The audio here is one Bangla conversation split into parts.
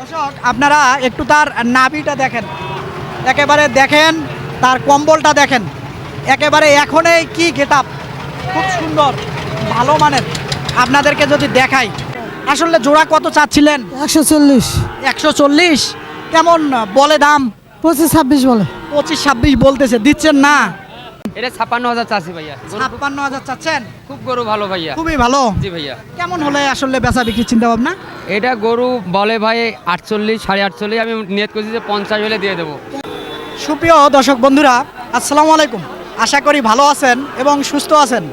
দর্শক আপনারা একটু তার নাভিটা দেখেন। একেবারে দেখেন তার কম্বলটা দেখেন। একেবারে এখনই কি গেট খুব সুন্দর ভালো মানের। আপনাদেরকে যদি দেখাই। আসলে জোড়া কত চাচ্ছিলেন? একশো চল্লিশ। একশো চল্লিশ? কেমন বলে দাম? পঁচিশ ছাব্বিশ বলে। পঁচিশ ছাব্বিশ বলতেছে দিচ্ছেন না? এটা ছাপ্পান্ন হাজার ভাইয়া। ছাপ্পান্ন হাজার চাচ্ছেন? খুব গরু ভালো ভাইয়া। খুবই ভালো। জি ভাইয়া। কেমন হলে আসলে বেচা বিক্রির চিন্তা ভাবনা এটা গরু বলে ভাই আটচল্লিশ সাড়ে আটচল্লিশ আমি নিয়ত করছি যে পঞ্চাশ হলে দিয়ে দেবো। সুপ্রিয় দর্শক বন্ধুরা আসসালামু আলাইকুম। আশা করি ভালো আছেন এবং সুস্থ আছেন।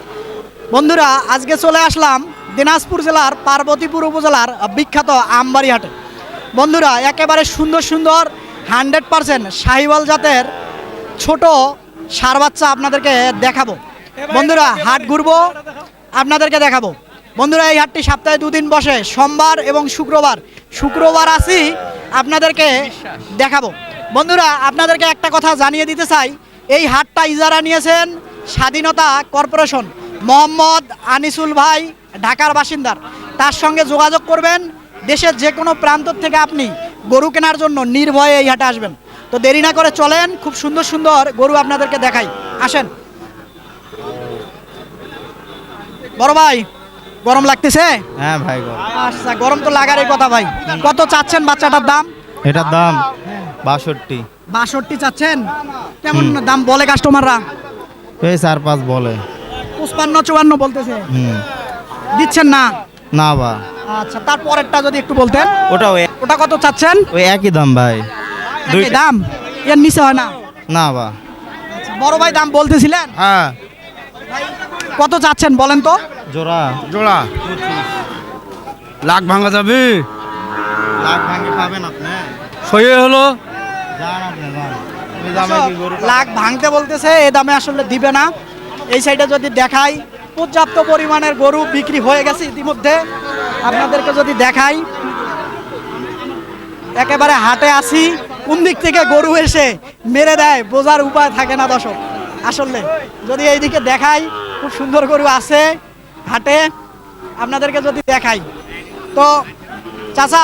বন্ধুরা আজকে চলে আসলাম দিনাজপুর জেলার পার্বতীপুর উপজেলার বিখ্যাত আমবাড়ি হাটে। বন্ধুরা একেবারে সুন্দর সুন্দর হান্ড্রেড পারসেন্ট শাহিওয়াল জাতের ছোট সার বাচ্চা আপনাদেরকে দেখাবো। বন্ধুরা, হাট ঘুরবো, আপনাদেরকে দেখাবো। বন্ধুরা, এই হাটটি সপ্তাহে দুদিন বসে, সোমবার এবং শুক্রবার। শুক্রবার আসি আপনাদেরকে দেখাবো। বন্ধুরা, আপনাদেরকে একটা কথা জানিয়ে দিতে চাই। এই হাটটা ইজারা নিয়েছেন স্বাধীনতা কর্পোরেশন মোহাম্মদ আনিসুল ভাই, ঢাকার বাসিন্দার। তার সঙ্গে যোগাযোগ করবেন, দেশের যে কোনো প্রান্ত থেকে আপনি গরু কেনার জন্য নির্ভয়ে এই হাটে আসবেন। তো দেরি না করে চলেন খুব সুন্দর সুন্দর গরু আপনাদেরকে দেখাই। আসেন। বড় ভাই গরম লাগতেছে? হ্যাঁ ভাই আচ্ছা গরম তো লাগারই কথা ভাই। কত চাচ্ছেন বাচ্চাটার দাম? এটার দাম বাষট্টি। বাষট্টি চাচ্ছেন? কেমন দাম বলে কাস্টমাররা এই চার পাঁচ বলে। পঁচপান্ন চুয়ান্ন বলতেছে। দিচ্ছেন না? না বা। আচ্ছা তারপরেরটা যদি একটু বলতেন। ওটা ওটা কত চাচ্ছেন? ওই একই দাম ভাই। দুই দাম? এর নিচে হয় না? না বা। বড় ভাই দাম বলতেছিলেন? হ্যাঁ। কত চাচ্ছেন বলেন তো? জোড়া। জোড়া। লাখ ভাঙা যাবে? লাখ ভাঙে পাবেন আপনি। সয়ে হলো? গরু লাখ ভাঙতে বলতেছে এ দামে আসলে দিবে না। এই সাইডে যদি দেখাই পর্যাপ্ত পরিমাণের গরু বিক্রি হয়ে গেছে ইতিমধ্যে। আপনাদেরকে যদি দেখাই একেবারে হাটে আসি কোন দিক থেকে গরু এসে মেরে দেয় বোঝার উপায় থাকে না দর্শক। আসলে যদি এইদিকে দেখাই খুব সুন্দর গরু আছে হাটে। আপনাদেরকে যদি দেখাই। তো চাচা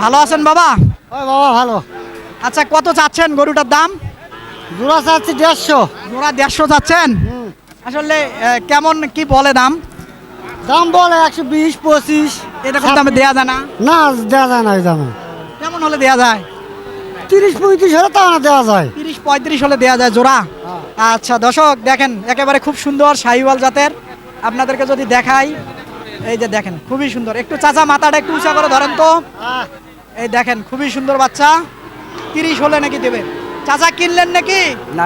ভালো আছেন বাবা? বাবা ভালো। আচ্ছা কত চাচ্ছেন গরুটার দাম? জোড়া চাচ্ছি দেড়শো। জোড়া দেড়শো চাচ্ছেন? আসলে কেমন কি বলে দাম? দাম বলে একশো বিশ পঁচিশ এরকম দামে দেওয়া যায় না? না দেওয়া যায় না ওই দামে। কেমন হলে দেওয়া যায়? তিরিশ পঁয়ত্রিশ হলে তা দেওয়া যায়। তিরিশ পঁয়ত্রিশ হলে দেওয়া যায় জোড়া। আচ্ছা দর্শক দেখেন একেবারে খুব সুন্দর শাহিওয়াল জাতের। আপনাদেরকে যদি দেখাই এই যে দেখেন খুবই সুন্দর। একটু চাচা মাথাটা একটু উঁচা করে ধরেন তো। এই দেখেন খুবই সুন্দর বাচ্চা। তিরিশ হলে নাকি দেবে? চাচা কিনলেন নাকি? না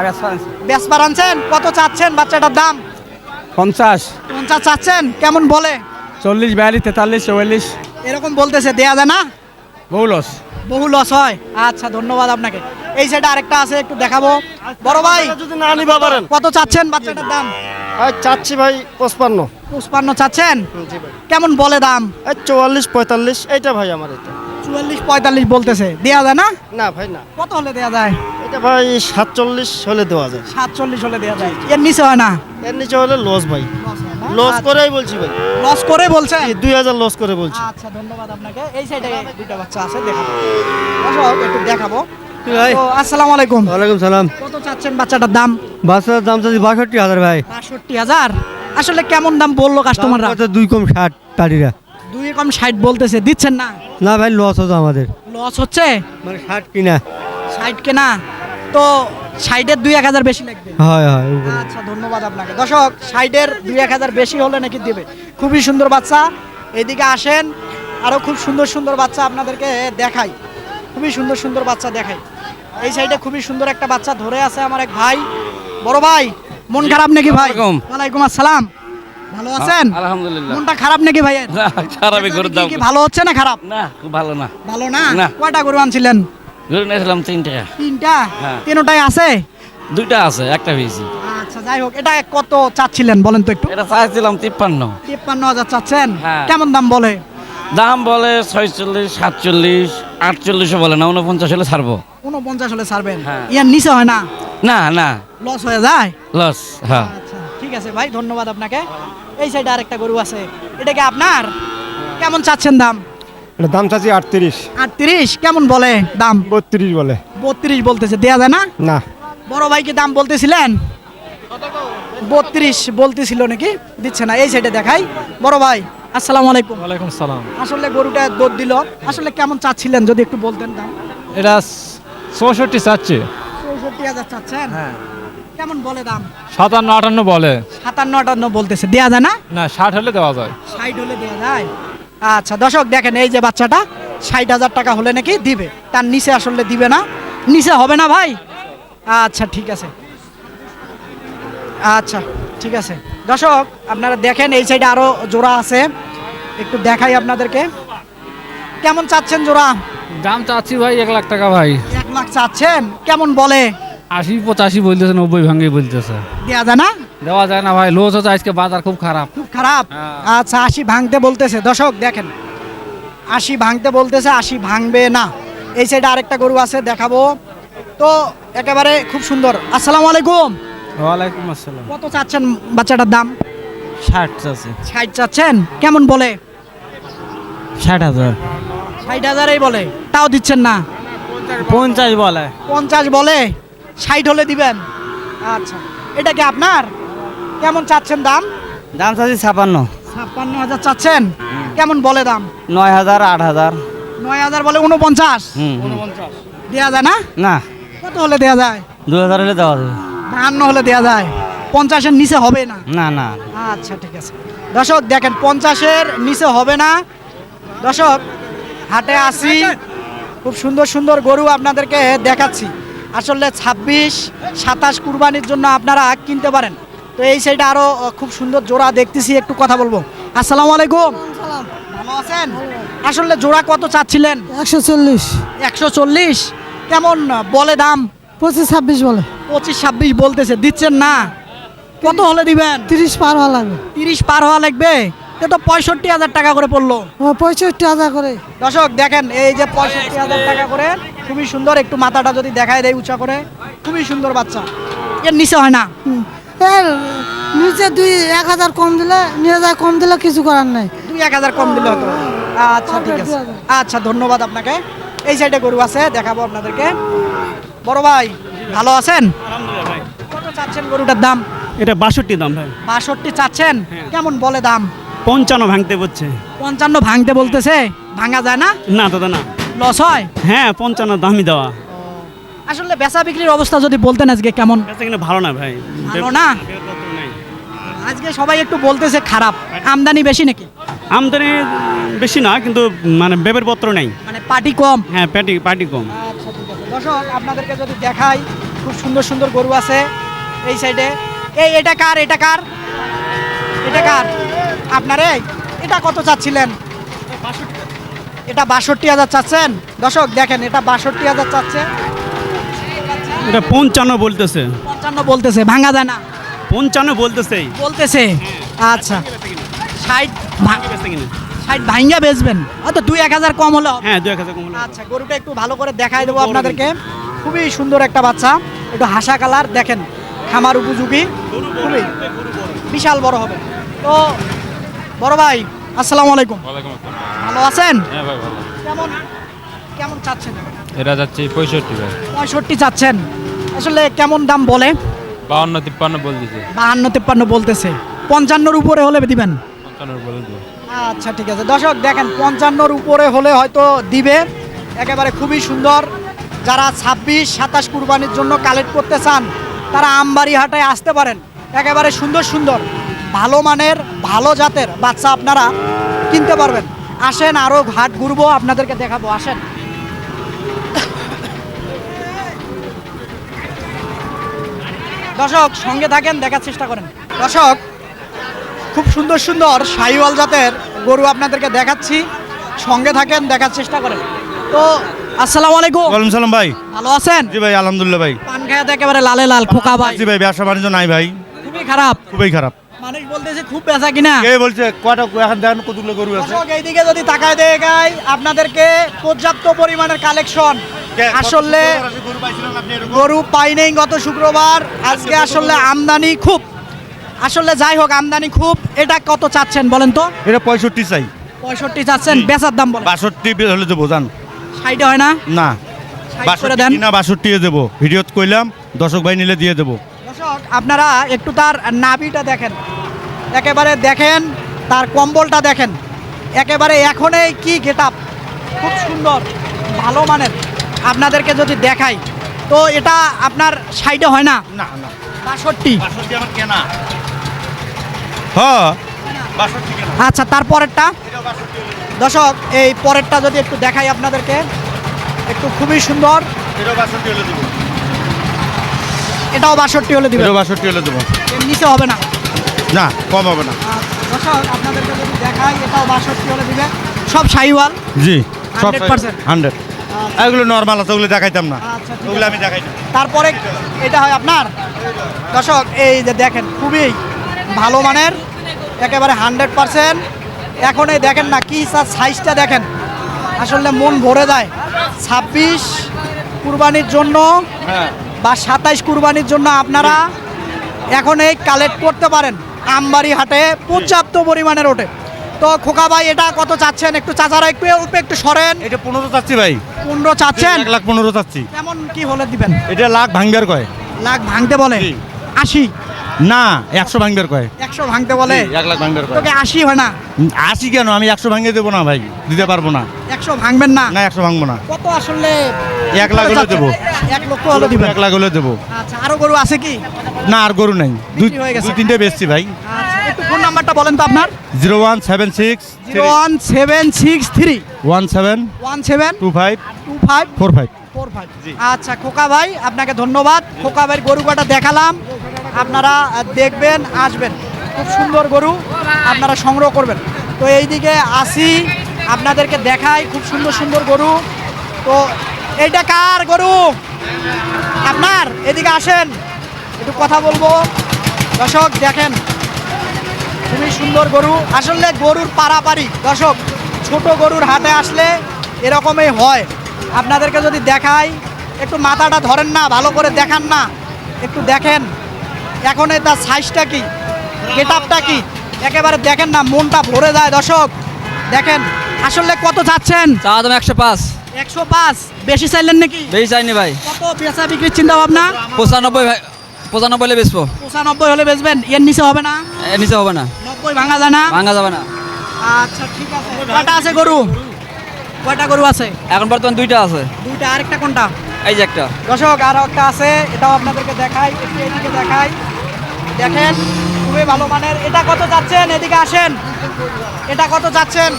বেসবার আনছেন? কত চাচ্ছেন বাচ্চাটার দাম? পঞ্চাশ। পঞ্চাশ চাচ্ছেন? কেমন বলে? চল্লিশ বিয়াল্লিশ তেতাল্লিশ চুয়াল্লিশ। এরকম বলতেছে দেয়া যায় না? বহু লস বহু লস হয়। আচ্ছা ধন্যবাদ আপনাকে। এই সাইডে আরেকটা আছে একটু দেখাবো। বড় ভাই যদি না নিবা পারেন। কত চাচ্ছেন বাচ্চাটার দাম? চাচ্ছি ভাই পঁচপান্ন। পুষ্পান্ন চাচ্ছেন? কেমন বলে দাম? এই চুয়াল্লিশ পঁয়তাল্লিশ এইটা ভাই আমার এটা। চুয়াল্লিশ পঁয়তাল্লিশ বলতেছে। দেয়া যায় না? না ভাই না। কত হলে দেয়া যায়? এটা ভাই সাতচল্লিশ হলে দেওয়া যায়। সাতচল্লিশ হলে দেয়া যায়। এর নিচে হয় না? এর নিচে হলে লস ভাই। লস করেই বলছি ভাই। লস করে বলছে দুই হাজার লস করে বলছি। আচ্ছা ধন্যবাদ আপনাকে। এই সাইডে দুইটা বাচ্চা আছে দেখাবো। একটু দেখাবো। তো আসসালামু আলাইকুম। ওয়ালাইকুম সালাম। কত চাচ্ছেন বাচ্চাটার দাম? বাচ্চার দাম চাচ্ছি বাষট্টি হাজার ভাই। বাষট্টি হাজার? আসলে কেমন দাম বলল কাস্টমাররা দুই কম ষাট টাটিরা দুই কম ষাট বলতেছে দিচ্ছেন না? না ভাই লস হতো আমাদের। লস হচ্ছে? মানে ষাট কিনা। ষাট কেনা? তো সাইডের দুই এক হাজার বেশি লাগবে। হয় হয় আচ্ছা ধন্যবাদ আপনাকে। দর্শক সাইডের দুই এক হাজার বেশি হলে নাকি দেবে। খুবই সুন্দর বাচ্চা। এদিকে আসেন আরও খুব সুন্দর সুন্দর বাচ্চা আপনাদেরকে দেখাই। খুবই সুন্দর সুন্দর বাচ্চা দেখাই। এই সাইডে খুবই সুন্দর একটা বাচ্চা ধরে আছে আমার এক ভাই। বড় ভাই মন খারাপ নাকি ভাই? ওয়ালাইকুম। আসসালাম। ভালো আছেন? আলহামদুলিল্লাহ। মনটা খারাপ নাকি ভাই খারাপই গরুর দাম কি ভালো হচ্ছে না খারাপ? না খুব ভালো না। ভালো না। কয়টা গরু আনছিলেন? গরু নিয়েছিলাম তিন তিনটা। হ্যাঁ। তিনটাই আছে? দুইটা আছে একটা পেয়েছি। আচ্ছা যাই হোক এটা কত চাচ্ছিলেন বলেন তো একটু? এটা চাইছিলাম তিপ্পান্ন। তিপ্পান্ন হাজার চাচ্ছেন? হ্যাঁ। কেমন দাম বলে? দাম বলে ছয়চল্লিশ সাতচল্লিশ আটচল্লিশও বলে না উনপঞ্চাশ হলে ছাড়বো। উনপঞ্চাশ হলে ছাড়বেন? হ্যাঁ। ইয়ার নিচে হয় না? না না। লস হয়ে যায়? লস হ্যাঁ। আচ্ছা ঠিক আছে ভাই ধন্যবাদ আপনাকে। এই সাইডে আরেকটা গরু আছে। এটা কি আপনার? কেমন চাচ্ছেন দাম? এটা দাম চাচ্ছি আটত্রিশ। আটত্রিশ? কেমন বলে দাম? বত্রিশ বলে। বত্রিশ বলতেছে দেয়া যায় না? না। বড় ভাইকে দাম বলতেছিলেন? বত্রিশ বলতেছিল নাকি? দিচ্ছে না এই সাইডে দেখাই। বড় ভাই আসসালামু আলাইকুম। ওয়ালাইকুম সালাম। আসলে গরুটা দুধ দিল। আসলে কেমন চাচ্ছিলেন যদি একটু বলতেন দাম? এটা চৌষট্টি চাচ্ছে। চৌষট্টি হাজার চাচ্ছেন? হ্যাঁ। কেমন বলে দাম? সাতান্ন আটান্ন বলে। সাতান্ন আটান্ন বলতেছে দেয়া যায় না? না ষাট হলে দেওয়া যায়। ষাট হলে দেওয়া যায়? আচ্ছা দর্শক দেখেন এই যে বাচ্চাটা ষাট হাজার টাকা হলে নাকি দিবে। তার নিচে আসলে দিবে না। নিচে হবে না ভাই? আচ্ছা ঠিক আছে। আচ্ছা ঠিক আছে। দর্শক আপনারা দেখেন এই সাইডে আরও জোড়া আছে। একটু দেখাই আপনাদেরকে। কেমন চাচ্ছেন জোড়া? দাম চাচ্ছি ভাই এক লাখ টাকা ভাই। এক লাখ চাচ্ছেন? কেমন বলে? আশি পঁচাশি বলতেছে নব্বই ভাঙ্গি বলতেছে। দেওয়া যায় না? দেওয়া যায় না ভাই লোস হচ্ছে আজকে বাজার খুব খারাপ। খুব খারাপ? হ্যাঁ। আচ্ছা আশি ভাঙতে বলতেছে। দর্শক দেখেন আশি ভাঙতে বলতেছে আশি ভাঙবে না। এই সাইডে আরেকটা গরু আছে দেখাবো। তো একেবারে খুব সুন্দর। আসসালামু আলাইকুম। ওয়ালাইকুম আসসালাম। কত চাচ্ছেন বাচ্চাটার দাম? ষাট চাচ্ছে। ষাট চাচ্ছেন? কেমন বলে? ষাট হাজার। ষাট হাজারেই বলে। তাও দিচ্ছেন না? পঞ্চাশ বলে। পঞ্চাশ বলে? ষাট হলে দিবেন? আচ্ছা। এটা কি আপনার? কেমন চাচ্ছেন দাম? দাম চাচ্ছি ছাপান্ন। ছাপ্পান্ন হাজার চাচ্ছেন? কেমন বলে দাম? নয় হাজার আট হাজার। নয় হাজার বলে উনপঞ্চাশ দেওয়া যায় না? না। কত হলে দেওয়া যায়? দু হাজার হলে দেওয়া যাবে। বাহান্ন হলে দেওয়া যায়। পঞ্চাশের নিচে হবে না? না না। আচ্ছা ঠিক আছে। দর্শক দেখেন পঞ্চাশের নিচে হবে না। দর্শক হাটে আসি। খুব সুন্দর সুন্দর গরু আপনাদেরকে দেখাচ্ছি। আসলে ছাব্বিশ সাতাশ কুরবানির জন্য আপনারা কিনতে পারেন। তো এই সাইডে আরও খুব সুন্দর জোড়া দেখতেছি একটু কথা বলব। আসসালামু আলাইকুম। ভালো আছেন? আসলে জোড়া কত চাচ্ছিলেন? একশো চল্লিশ। একশো চল্লিশ? কেমন বলে দাম? পঁচিশ ছাব্বিশ বলে। পঁচিশ ছাব্বিশ বলতেছে দিচ্ছেন না? কত হলে দিবেন? তিরিশ পার হওয়া লাগবে। তিরিশ পার হওয়া লাগবে? এ তো পঁয়ষট্টি হাজার টাকা করে পড়ল। পঁয়ষট্টি হাজার করে। দর্শক দেখেন এই যে পঁয়ষট্টি হাজার টাকা করে খুবই সুন্দর একটু মাথাটা যদি দেখায় দেয় উঁচা করে খুবই সুন্দর বাচ্চা। এর নিচে হয় না? দুই এক হাজার কম দিলে দুই হাজার কম দিলে কিছু করার নাই। দুই এক হাজার কম দিলে হতো। আচ্ছা ঠিক আছে। আচ্ছা ধন্যবাদ আপনাকে। এই সাইডে গরু আছে দেখাবো আপনাদেরকে। বড় ভাই ভালো আছেন? কত চাচ্ছেন গরুটার দাম? এটা বাষট্টি দাম ভাই। বাষট্টি চাচ্ছেন? কেমন বলে দাম? পঞ্চান্ন ভাঙতে বলছে। পঞ্চান্ন ভাঙতে বলতেছে? ভাঙা যায় না? না দাদা না। লস হয়? হ্যাঁ পঞ্চান্ন দামই দেওয়া। আসলে বেচা বিক্রির অবস্থা যদি বলতেন আজকে কেমন? বেচা কিনা ভালো না ভাই। ভালো না। আজকে সবাই একটু বলতেছে খারাপ। আমদানি বেশি নাকি? আমদানি বেশি না কিন্তু মানে বেবের পত্র নেই। মানে পার্টি কম? হ্যাঁ প্যাটি পার্টি কম। আচ্ছা দর্শক আপনাদেরকে যদি দেখাই খুব সুন্দর সুন্দর গরু আছে এই সাইডে। এই এটা কার এটা কার? এটা কার? আপনার এই? এটা কত চাচ্ছিলেন? এটা বাষট্টি হাজার চাচ্ছেন? দর্শক দেখেন এটা বাষট্টি হাজার চাচ্ছে। এটা পঞ্চান্ন বলতেছে। পঞ্চান্ন বলতেছে ভাঙা যায় না। পঞ্চান্ন বলতেছে। বলতেছে? আচ্ছা। ষাট ষাট ভাঙ্গা বেচবেন? হয়তো দুই এক হাজার কম হলো? হ্যাঁ দু এক হাজার কম হলো। আচ্ছা গরুটা একটু ভালো করে দেখাই দেবো আপনাদেরকে। খুবই সুন্দর একটা বাচ্চা। একটু হাসা কালার দেখেন খামার উপযোগী। খুবই। বিশাল বড় হবে। তো বড় ভাই আসসালামু আলাইকুম। ভালো আছেন? হ্যাঁ কেমন কেমন চাচ্ছেন? এটা যাচ্ছে পঁয়ষট্টি পঁয়ষট্টি চাচ্ছেন। আসলে কেমন দাম বলে? বাউন্ন তিপ্পান্ন বল দিছে বাহান্ন তেপ্পান্ন বলতেছে। পঞ্চান্নর উপরে হলে দিবেন? পঞ্চান্ন বলে আচ্ছা ঠিক আছে। দর্শক দেখেন পঞ্চান্নর উপরে হলে হয়তো দিবে। একেবারে খুবই সুন্দর। যারা ছাব্বিশ সাতাশ কুরবানির জন্য কালেক্ট করতে চান তারা আমবাড়ি হাটায় আসতে পারেন। একেবারে সুন্দর সুন্দর। ভালো মানের ভালো জাতের বাচ্চা আপনারা কিনতে পারবেন। আসেন আরও ঘাট ঘুরবো আপনাদেরকে দেখাবো। আসেন। দর্শক সঙ্গে থাকেন দেখার চেষ্টা করেন। দর্শক খুব সুন্দর সুন্দর শাহিওয়াল জাতের গরু আপনাদেরকে দেখাচ্ছি। সঙ্গে থাকেন দেখার চেষ্টা করেন। তো আসসালামু আলাইকুম। ওয়ালাইকুম সালাম ভাই। ভালো আছেন? জি ভাই আলহামদুলিল্লাহ ভাই। পান খায়াতে একেবারে লালে লাল খোকা ভাই। জি ভাই ব্যবসা বাণিজ্য নাই ভাই। খুবই খারাপ। খুবই খারাপ। মানুষ বলতেছে খুব বেচা কিনা। কে বলছে কয়টা এখন দেখেন কতগুলো গরু আছে? এইদিকে যদি তাকায় দেখাই আপনাদেরকে পর্যাপ্ত পরিমাণের কালেকশন আসলে গরু পাই নেই গত শুক্রবার। আজকে আসলে আমদানি খুব। আসলে যাই হোক আমদানি খুব। এটা কত চাচ্ছেন বলেন তো? এটা পঁয়ষট্টি চাই। পঁয়ষট্টি চাচ্ছেন বেচার দাম বলে বাষট্টি হলে দেবো জান? ষাটে হয় না? না। ষাট বাষট্টি দেবো। ভিডিওত কইলাম দর্শক ভাই নিলে দিয়ে দেবো। দর্শক আপনারা একটু তার নাভিটা দেখেন। একেবারে দেখেন তার কম্বলটা দেখেন। একেবারে এখনই কি গেট খুব সুন্দর ভালো মানের। আপনাদেরকে যদি দেখাই তো এটা আপনার সাইডে হয় না? না না। বাষট্টি। বাষট্টি আমার কেনা। হ্যাঁ বাষট্টি কেনা। আচ্ছা তারপরেরটা? দর্শক এই পরেরটা যদি একটু দেখাই আপনাদেরকে একটু খুবই সুন্দর। এটাও বাষট্টি হলে দেবো। এটাও বাষট্টি হলে দিবে এটাও বাষট্টি হলে দেবো। নিচে হবে না? না কম হবে না। দর্শক আপনাদেরকে যদি দেখাই এটাও বাষট্টি হলে দিবে সব সাইওয়াল? জি সব 100% হান্ড্রেড। এগুলো নর্মাল আছে ওগুলো দেখাইতাম না। আচ্ছা, ওগুলো আমি দেখাইতাম। তারপরে এটা হয় আপনার? দর্শক এই যে দেখেন খুবই ভালো মানের একেবারে হান্ড্রেড পারসেন্ট এখন এই দেখেন না কি সাইজটা দেখেন। আসলে মন ভরে যায়। ছাব্বিশ কুরবানির জন্য হ্যাঁ। বা সাতাইশ কুরবানির জন্য আপনারা এখন এই কালেক্ট করতে পারেন। আমবাড়ি হাটে পর্যাপ্ত পরিমাণের ওঠে তো খোকা ভাই এটা কত চাচ্ছেন? একটু চাচারা একটু একটু সরেন। এটা পনেরো চাচ্ছি ভাই। পনেরো চাচ্ছেন? এক লাখ পনেরো চাচ্ছি। কেমন কি হলে দিবেন? এটা লাখ ভাঙ্গার কয়। লাখ ভাঙতে বলে? আশি? না একশো ভাঙ্গার কয়। একশো ভাঙতে বলে? এক লাখ কয়। তোকে আশি হয় না? আশি কেন? আমি একশো ভাঙ্গে দেবো না ভাই দিতে পারব না। একশো ভাঙবেন না? না একশো ভাঙবো না। কত আসলে এক লাখ হলে দেবো। এক লক্ষ হলে দিবেন? এক লাখ হলে দেবো। আচ্ছা আরও গরু আছে কি? না আর গরু নাই। দুই হয়ে। তিনটে বেচছি ভাই। আচ্ছা নাম্বারটা বলেন তো আপনার? Zero one seven six zero one seven six three. One seven one seven two five two five four five four five. আচ্ছা খোকা ভাই আপনাকে ধন্যবাদ। খোকা ভাইয়ের গরু কটা দেখালাম। আপনারা দেখবেন আসবেন। খুব সুন্দর গরু আপনারা সংগ্রহ করবেন। তো এইদিকে আসি আপনাদেরকে দেখাই খুব সুন্দর সুন্দর গরু। তো এইটা কার গরু? আপনার? এদিকে আসেন। একটু কথা বলব। দর্শক দেখেন। খুবই সুন্দর গরু। আসলে গরুর পারাপারি দর্শক ছোট গরুর হাতে আসলে এরকমই হয়। আপনাদেরকে যদি দেখাই একটু মাথাটা ধরেন না ভালো করে দেখান না একটু দেখেন। এখন এই তার সাইজটা কি? আপটা কি? একেবারে দেখেন না মনটা ভরে যায় দর্শক। দেখেন আসলে কত চাচ্ছেন চা দাম একশো পাঁচ। একশো পাঁচ? বেশি চাইলেন নাকি? বেশি চাইনি ভাই। কত বেচা বিক্রির চিন্তা ভাবনা পঁচানব্বই ভাই পঁচানব্বই হলে বেচবো। পঁচানব্বই হলে বেচবেন? এর নিচে হবে না? এর নিচে হবে না। নব্বই ভাঙা যায় না? ভাঙা যাবে না। আচ্ছা ঠিক আছে। কয়টা আছে গরু? কয়টা গরু আছে? এখন বর্তমান দুইটা আছে। দুইটা আরেকটা কোনটা? এই যে একটা। দর্শক আরও একটা আছে। এটাও আপনাদেরকে দেখাই একটু এদিকে দেখাই। দেখেন খুবই ভালো মানের। এটা কত যাচ্ছেন? এদিকে আসেন। এটা কত যাচ্ছেন?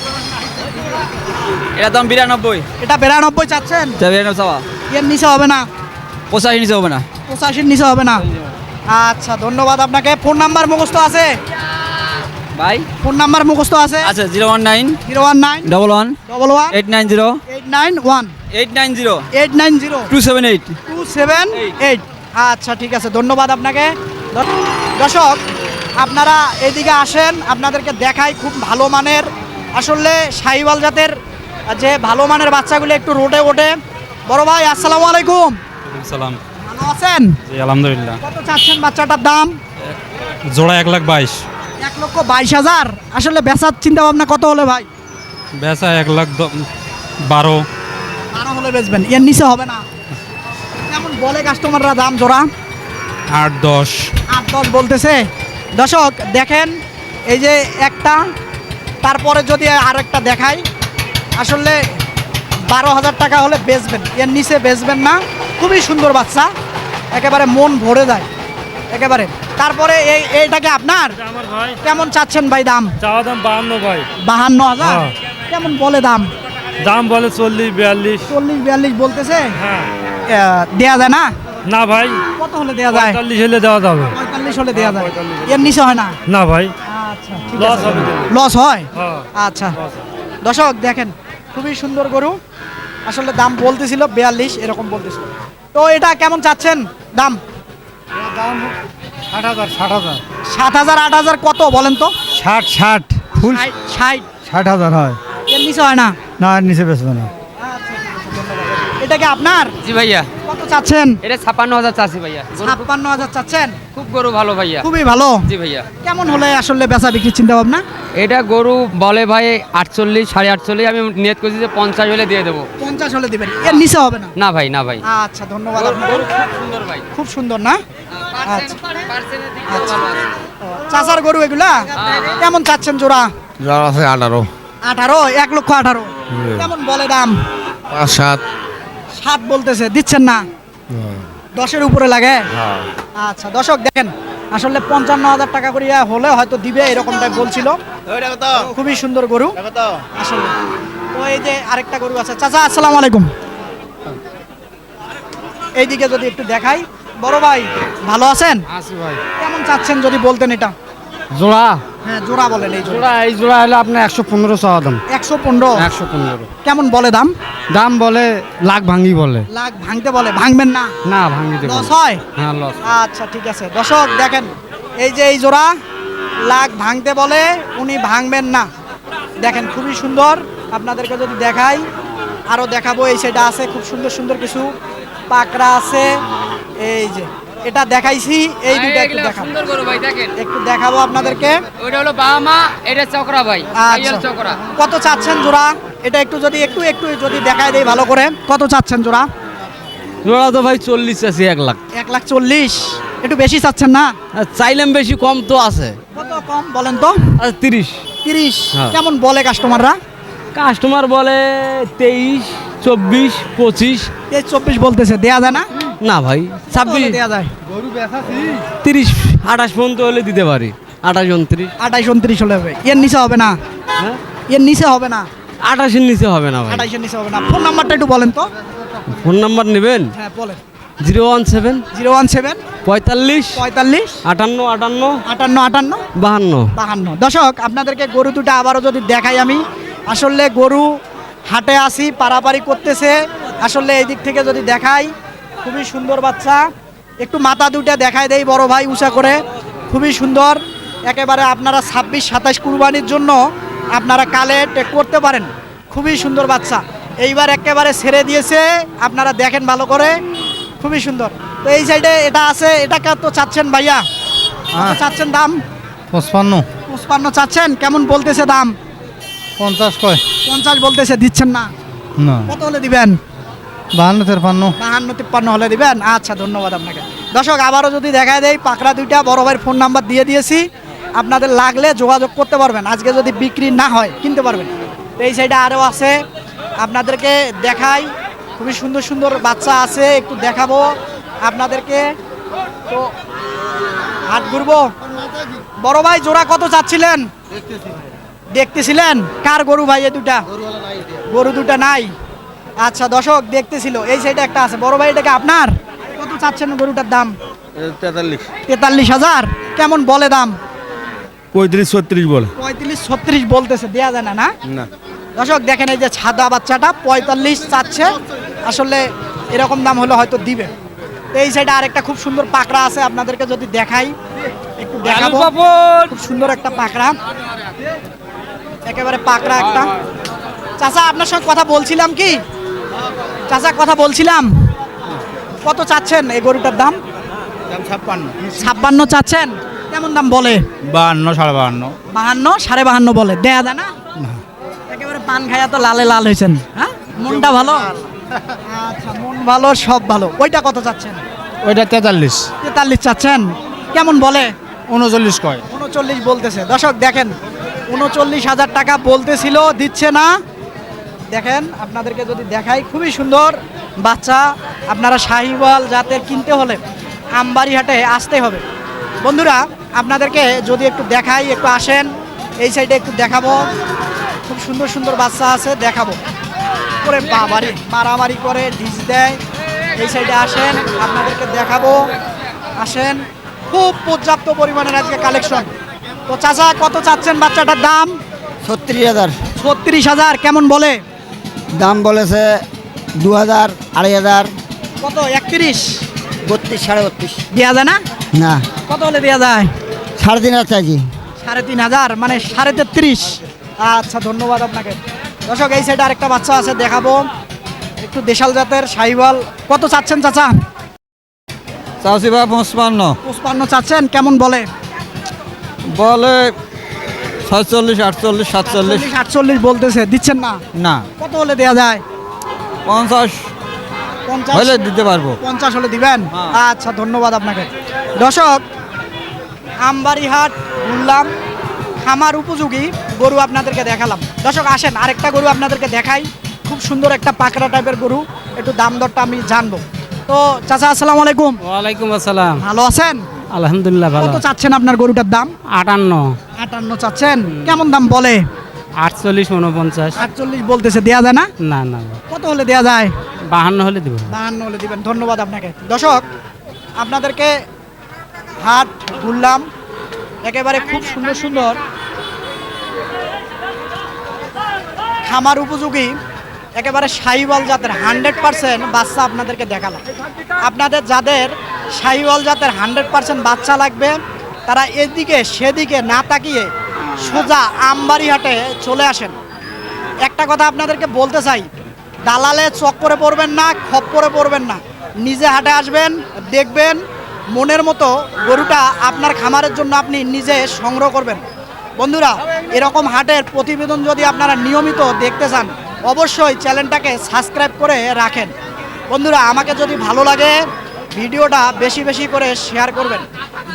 এটা দাম বিরানব্বই। এটা বিরানব্বই চাচ্ছেন? বিরানব্বই চাওয়া। এর নিচে হবে না? পঁচাশি নিচে হবে না। পঁচাশির নিচে হবে না। আচ্ছা ধন্যবাদ আপনাকে। ফোন নাম্বার মুখস্থ আছে? ভাই? ফোন নাম্বার মুখস্থ আছে? আচ্ছা zero one nine. Zero one nine. Double one. Double one. Eight nine zero. Eight nine one. Eight nine zero. Eight nine zero. Two seven eight. Two seven eight. আচ্ছা ঠিক আছে। ধন্যবাদ আপনাকে। দর্শক আপনারা এদিকে আসেন। আপনাদেরকে দেখাই খুব ভালো মানের। আসলে সাহিওয়াল জাতের যে ভালো মানের বাচ্চাগুলো একটু রোডে ওঠে। বড় ভাই আসসালামু আলাইকুম। সালাম আছেন? জি আলহামদুলিল্লাহ। কত চাচ্ছেন বাচ্চাটার দাম? জোড়া এক লাখ বাইশ। এক লক্ষ বাইশ হাজার? আসলে বেচার চিন্তা ভাবনা কত হলে ভাই? বেচা এক লাখ বারো। আরও হলে বেচবেন এর নিচে হবে না। কেমন বলে কাস্টমাররা দাম জোড়া? আট দশ। আট দশ বলতেছে। দর্শক দেখেন এই যে একটা তারপরে যদি আর একটা দেখাই আসলে বারো হাজার টাকা হলে বেচবেন এর নিচে বেচবেন না। খুবই সুন্দর বাচ্চা। একেবারে মন ভরে যায়। একেবারে। তারপরে এই এইটাকে আপনার? আমার ভাই। কেমন চাচ্ছেন ভাই দাম? চাওয়া দাম বাহান্ন ভাই। বাহান্ন হাজার? হ্যাঁ। কেমন বলে দাম? দাম বলে চল্লিশ বিয়াল্লিশ। চল্লিশ বিয়াল্লিশ বলতেছে? হ্যাঁ। দেয়া যায় না? না ভাই। কত হলে দেয়া যায়? পঁয়তাল্লিশ হলে দেওয়া যাবে। পঁয়তাল্লিশ হলে দেয়া যায়। এর নিচে হয় না? না ভাই। আচ্ছা লস হবে লস হয়? হ্যাঁ। আচ্ছা। দর্শক দেখেন খুবই সুন্দর গরু। আসলে দাম বলতেছিল বিয়াল্লিশ এরকম বলতেছিল। তো এটা কেমন চাচ্ছেন? দাম? ষাট হাজার ষাট হাজার। সাত হাজার আট হাজার কত বলেন তো? ষাট ষাট ফুল ষাট ষাট। ষাট হাজার হয়। এর নিচে হয় না? নিচে বেচবে না। এটা কি আপনার? জি ভাইয়া। কত চাচ্ছেন? এটা ছাপ্পান্ন হাজার চাষি ভাইয়া। ছাপ্পান্ন হাজার চাচ্ছেন? খুব গরু ভালো ভাইয়া। খুবই ভালো। জি ভাইয়া। কেমন হলে আসলে বেচা বিক্রির চিন্তা ভাবনা এটা গরু বলে ভাই আটচল্লিশ সাড়ে আটচল্লিশ আমি নিয়ত করছি যে পঞ্চাশ হলে দিয়ে দেবো। পঞ্চাশ হলে দিবেন। এর নিচে হবে না? না ভাই না ভাই। আচ্ছা ধন্যবাদ গরু খুব সুন্দর ভাই। খুব সুন্দর না? আচ্ছা। আচ্ছা। চাচার গরু এগুলা? কেমন চাচ্ছেন জোড়া? আছে আঠারো। আঠারো এক লক্ষ আঠারো। কেমন বলে দাম? পাঁচ সাত। সাত বলতেছে দিচ্ছেন না? দশের উপরে লাগে? আচ্ছা দর্শক দেখেন আসলে পঞ্চান্ন হাজার টাকা করিয়া হলে হয়তো দিবে এরকমটাই বলছিল। খুবই সুন্দর গরু। আসলে। তো এই যে আরেকটা গরু আছে। চাচা আসসালামু আলাইকুম। এইদিকে যদি একটু দেখাই। বড় ভাই ভালো আছেন? আছি ভাই। কেমন চাচ্ছেন যদি বলতেন এটা? জোড়া। হ্যাঁ জোড়া বলেন এই জোড়া। জোড়া এই জোড়া হলে আপনার একশো পনেরো চাওয়া দাম। একশো পনেরো? একশো পনেরো। কেমন বলে দাম? দাম বলে লাখ ভাঙ্গি বলে। লাখ ভাঙতে বলে ভাঙবেন না? না ভাঙ্গি দেবো লস হয়? হ্যাঁ লস আচ্ছা ঠিক আছে। দর্শক দেখেন এই যে এই জোড়া লাখ ভাঙতে বলে উনি ভাঙবেন না। দেখেন খুবই সুন্দর। আপনাদেরকে যদি দেখাই আরও দেখাবো এই সেটা আছে খুব সুন্দর সুন্দর কিছু পাকড়া আছে। এই যে এটা দেখাইছি এই দুটো একটু দেখাবো। সুন্দর গরু ভাই দেখেন। একটু দেখাবো আপনাদেরকে। ওইটা হলো বাবা এটা চকরা ভাই আচ্ছা। চকরা। কত চাচ্ছেন জোড়া? এটা একটু যদি একটু একটু যদি দেখাই দেই ভালো করে। কত চাচ্ছেন জোড়া? জোড়া তো ভাই চল্লিশ আছে এক লাখ। এক লাখ চল্লিশ। একটু বেশি চাচ্ছেন না? চাইলাম বেশি কম তো আছে। কত কম বলেন তো? তিরিশ। তিরিশ। হ্যাঁ। কেমন বলে কাস্টমাররা কাস্টমার বলে তেইশ চব্বিশ পঁচিশ। এই চব্বিশ বলতেছে দেয়া যায় না? না ভাই ছাব্বিশ দেয়া যায়? তিরিশ আঠাশ পর্যন্ত হলে দিতে পারি। আঠাশ উনত্রিশ। আঠাশ উনত্রিশ হলে হবে। এর নিচে হবে না। হ্যাঁ? এর নিচে হবে না। আঠাশের নিচে হবে না ভাই। আঠাইশের নিচে হবে না। ফোন নাম্বারটা একটু বলেন তো। ফোন নাম্বার নেবেন? হ্যাঁ বলেন। Zero one seven zero one seven পঁয়তাল্লিশ পঁয়তাল্লিশ আটান্ন আটান্ন আটান্ন আটান্ন বাহান্ন। বাহান্ন। দর্শক আপনাদেরকে গরু দুটো আবারও যদি দেখাই আমি আসলে গরু হাটে আসি পারাপারি করতেছে। আসলে এই দিক থেকে যদি দেখাই খুবই সুন্দর বাচ্চা। একটু মাথা দুটা দেখাই দেয় বড় ভাই উষা করে। খুবই সুন্দর। একেবারে আপনারা ছাব্বিশ সাতাশ কুরবানির জন্য আপনারা কালেক্ট করতে পারেন। খুবই সুন্দর বাচ্চা। এইবার একেবারে ছেড়ে দিয়েছে। আপনারা দেখেন ভালো করে। খুবই সুন্দর। তো এই সাইডে এটা আছে। এটা কত চাচ্ছেন ভাইয়া? কত চাচ্ছেন দাম? পঁচপান্ন। পঁচপান্ন চাচ্ছেন। কেমন বলতেছে দাম? পঞ্চাশ কয়। পঞ্চাশ বলতেছে দিচ্ছেন না? না। কত হলে দিবেন? বাহান্ন তেরপান্ন বাহান্ন তিপ্পান্ন হলে দিবেন। আচ্ছা ধন্যবাদ আপনাকে। দর্শক, আবারও যদি দেখায় দেয় পাকড়া দুইটা, বড় ভাইয়ের ফোন নাম্বার দিয়ে দিয়েছি। আপনাদের লাগলে যোগাযোগ করতে পারবেন। আজকে যদি বিক্রি না হয়, কিনতে পারবেন। তো এই সাইডে আরও আছে। আপনাদেরকে দেখাই। খুবই সুন্দর সুন্দর বাচ্চা আছে, একটু দেখাবো আপনাদেরকে। তো হাট ঘুরবো। বড় ভাই, জোড়া কত চাচ্ছিলেন? দেখতেছিলেন। কার গরু ভাই, এ দুটা গরু দুটা নাই। আচ্ছা দর্শক দেখতেছিল। এই সাইডে একটা আছে। বড় ভাই এটাকে আপনার? কত চাচ্ছেন গরুটার দাম? তেতাল্লিশ। তেতাল্লিশ হাজার? কেমন বলে দাম? পঁয়ত্রিশ ছত্রিশ বলে। পঁয়ত্রিশ ছত্রিশ বলতেছে দেয়া যায় না না? না। দর্শক দেখেন এই যে ছাদা বাচ্চাটা পঁয়তাল্লিশ চাচ্ছে। আসলে এরকম দাম হলে হয়তো দিবে। তো এই সাইডে আরেকটা খুব সুন্দর পাকড়া আছে আপনাদেরকে যদি দেখাই একটু দেখাবো। খুব সুন্দর একটা পাকড়া। একেবারে পাকড়া একটা। চাচা আপনার সঙ্গে কথা বলছিলাম কি? চাচা কথা বলছিলাম। কত চাচ্ছেন এই গরুটার দাম? ছাপ্পান্ন। ছাপ্পান্ন চাচ্ছেন। কেমন দাম বলে? বাহান্ন সাড়ে বাহান্ন। বাহান্ন সাড়ে বাহান্ন বলে। দেয়া যায় না। একেবারে পান খাইয়া তো লালে লাল হয়েছেন হ্যাঁ? মনটা ভালো? আচ্ছা মন ভালো সব ভালো। ওইটা কত চাচ্ছেন? ওইটা তেতাল্লিশ। তেতাল্লিশ চাচ্ছেন। কেমন বলে? উনচল্লিশ কয়। উনচল্লিশ বলতেছে। দর্শক দেখেন উনচল্লিশ হাজার টাকা বলতেছিল দিচ্ছে না। দেখেন আপনাদেরকে যদি দেখাই খুবই সুন্দর বাচ্চা। আপনারা শাহিওয়াল জাতের কিনতে হলে আমবাড়ি হাটে আসতে হবে। বন্ধুরা আপনাদেরকে যদি একটু দেখাই একটু আসেন এই সাইডে একটু দেখাবো। খুব সুন্দর সুন্দর বাচ্চা আছে দেখাবো। করে বাবারি মারামারি করে ডিস দেয়। এই সাইডে আসেন আপনাদেরকে দেখাবো। আসেন খুব পর্যাপ্ত পরিমাণের আজকে কালেকশন তো চাচা কত চাচ্ছেন বাচ্চাটার দাম? ছত্রিশ হাজার। ছত্রিশ হাজার কেমন বলে? দাম বলেছে দু হাজার আড়াই হাজার। কত? একত্রিশ? বত্রিশ সাড়ে বত্রিশ। দেওয়া যায় না? না। কত হলে দেওয়া যায়? সাড়ে তিন হাজার চাইছি। সাড়ে তিন হাজার মানে সাড়ে তেত্রিশ। আচ্ছা ধন্যবাদ আপনাকে। দর্শক এই সাইডে আরেকটা বাচ্চা আছে দেখাবো। একটু দেশাল জাতের সাইওয়াল কত চাচ্ছেন চাচা? চাষি বা পঁচপান্ন। পঁচপান্ন চাচ্ছেন কেমন বলে? বলে ছয়চল্লিশ আটচল্লিশ সাতচল্লিশ। চল্লিশ আটচল্লিশ বলতেছে দিচ্ছেন না? না। কত হলে দেওয়া যায়? পঞ্চাশ। পঞ্চাশ? হলে দিতে পারব। পঞ্চাশ হলে দিবেন? আচ্ছা ধন্যবাদ আপনাকে। দর্শক আমবাড়িহাট ঘুরলাম খামার উপযোগী গরু আপনাদেরকে দেখালাম। দর্শক আসেন আরেকটা গরু আপনাদেরকে দেখাই। খুব সুন্দর একটা পাকড়া টাইপের গরু। একটু দাম দরটা আমি জানব। তো চাচা আসসালামু আলাইকুম। ওয়ালাইকুম আসসালাম। ভালো আছেন? আলহামদুলিল্লাহ কত চাচ্ছেন আপনার গরুটার দাম? আটান্ন। আটান্ন চাচ্ছেন। কেমন দাম বলে? আটচল্লিশ উনপঞ্চাশ। আটচল্লিশ বলতেছে দেয়া যায় না? না না। কত হলে দেয়া যায়? বাহান্ন হলে দিব। বাহান্ন হলে দিবেন। ধন্যবাদ আপনাকে। দর্শক আপনাদেরকে হাট ঘুরলাম। একেবারে খুব সুন্দর সুন্দর খামার উপযোগী একেবারে সাইওয়াল জাতের হান্ড্রেড পার্সেন্ট বাচ্চা আপনাদেরকে দেখালাম। আপনাদের যাদের সাইওয়াল জাতের হান্ড্রেড পার্সেন্ট বাচ্চা লাগবে। তারা এদিকে সেদিকে না তাকিয়ে সোজা আমবাড়ি হাটে চলে আসেন। একটা কথা আপনাদেরকে বলতে চাই, দালালে চক্করে পড়বেন না, খপ্পরে পড়বেন না। নিজে হাটে আসবেন, দেখবেন, মনের মতো গরুটা আপনার খামারের জন্য আপনি নিজে সংগ্রহ করবেন। বন্ধুরা, এরকম হাটের প্রতিবেদন যদি আপনারা নিয়মিত দেখতে চান, অবশ্যই চ্যানেলটাকে সাবস্ক্রাইব করে রাখেন। বন্ধুরা, আমাকে যদি ভালো লাগে ভিডিওটা বেশি বেশি করে শেয়ার করবেন।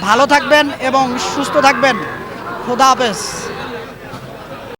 ভালো থাকবেন এবং সুস্থ থাকবেন। খোদা হাফেজ।